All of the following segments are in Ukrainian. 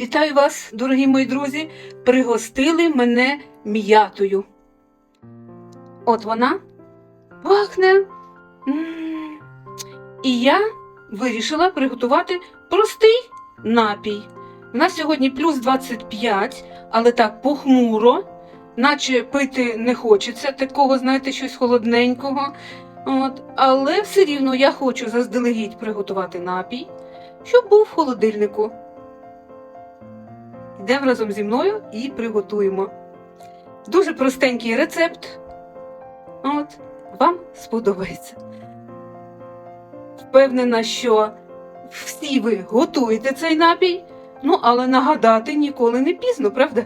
Вітаю вас, дорогі мої друзі! Пригостили мене м'ятою. От вона пахне. І я вирішила приготувати простий напій. У нас сьогодні плюс 25, але так похмуро, наче пити не хочеться такого, знаєте, щось холодненького. От. Але все рівно я хочу заздалегідь приготувати напій, щоб був в холодильнику. Йдемо разом зі мною і приготуємо. Дуже простенький рецепт. От, вам сподобається. Впевнена, що всі ви готуєте цей напій, ну але нагадати ніколи не пізно, правда?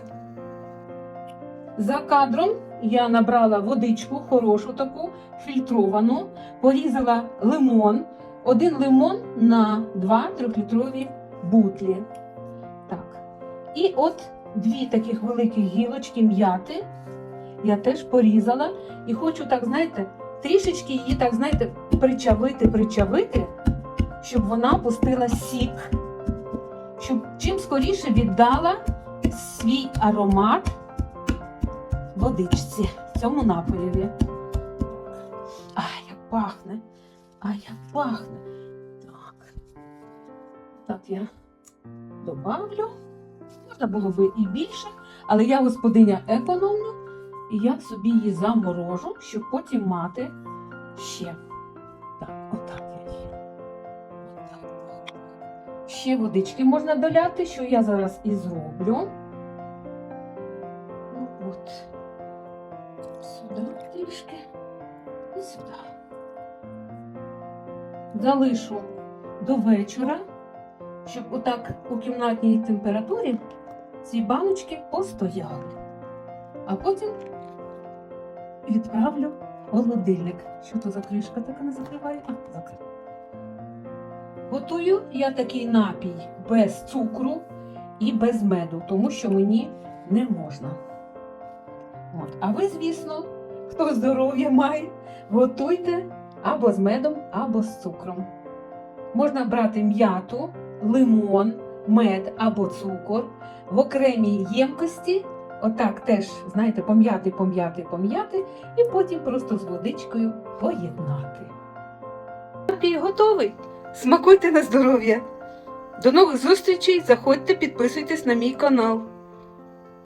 За кадром я набрала водичку, хорошу таку, фільтровану, порізала лимон, один лимон на 2 трьохлітрові бутлі. І от дві таких великих гілочки м'яти я теж порізала. І хочу так, знаєте, трішечки її так, знаєте, причавити, причавити, щоб вона пустила сік, щоб чим скоріше віддала свій аромат водичці, в цьому напоєві. Ай, як пахне! Ай, як пахне. Так. Так, я добавлю. Можна було би і більше, але я господиня економна, і я собі її заморожу, щоб потім мати ще. Так, отак я її. Ще водички можна доляти, що я зараз і зроблю. Ну, от. Сюди трішки і сюди. Залишу до вечора, щоб отак у кімнатній температурі ці баночки постояли. А потім відправлю холодильник. Що то за кришка така не закриває? А, закрив. Готую я такий напій без цукру і без меду, тому що мені не можна. От. А ви, звісно, хто здоров'я має, готуйте або з медом, або з цукром. Можна брати м'яту, лимон, мед або цукор в окремій ємкості. Отак теж, знаєте, пом'яти, пом'яти, пом'яти, і потім просто з водичкою поєднати. Напій готовий. Смакуйте на здоров'я. До нових зустрічей. Заходьте, підписуйтесь на мій канал.